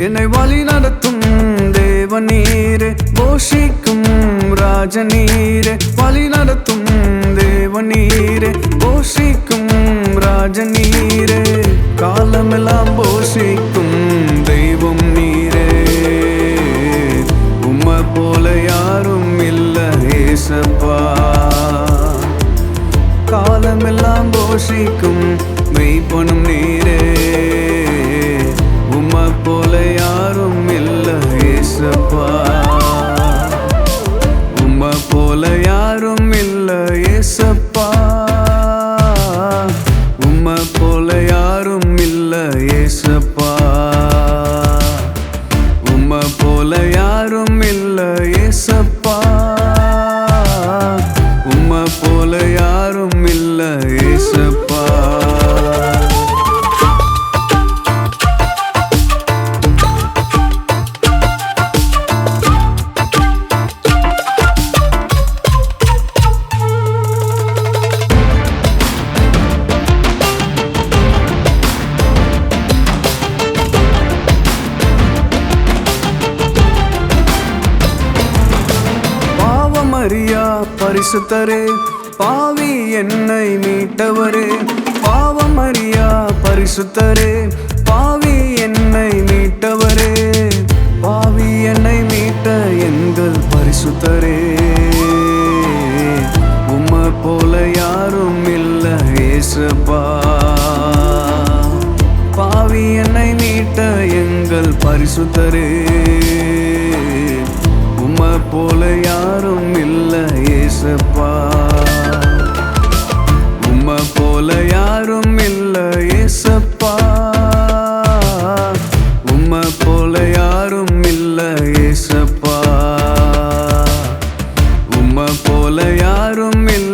என்னை வழி நடத்தும் தேவ தேவநீரே போஷிக்கும் ராஜ ராஜநீரே வழி நடத்தும் தேவ தேவநீரே போஷிக்கும் ராஜ ராஜநீரே காலமெல்லாம் போஷிக்கும் தெய்வம் நீரே. உம்மை போல யாரும் இல்ல ஏசப்பா. காலமெல்லாம் போஷிக்கும் யாரும் இயேசு பாவமறியா பரிசுத்தரே பாவி என்னை மீட்டவரே. பாவமறியா பரிசுத்தரே பாவி என்னை மீட்டவரே. பாவி என்னை மீட்ட எங்கள் பரிசுத்தரே. உம்மை போல யாரும் இல்லை ஏசப்பா பாவி என்னை மீட்ட எங்கள் பரிசுத்தரே. உம்மை போல யாரும் யாரும் இல்ல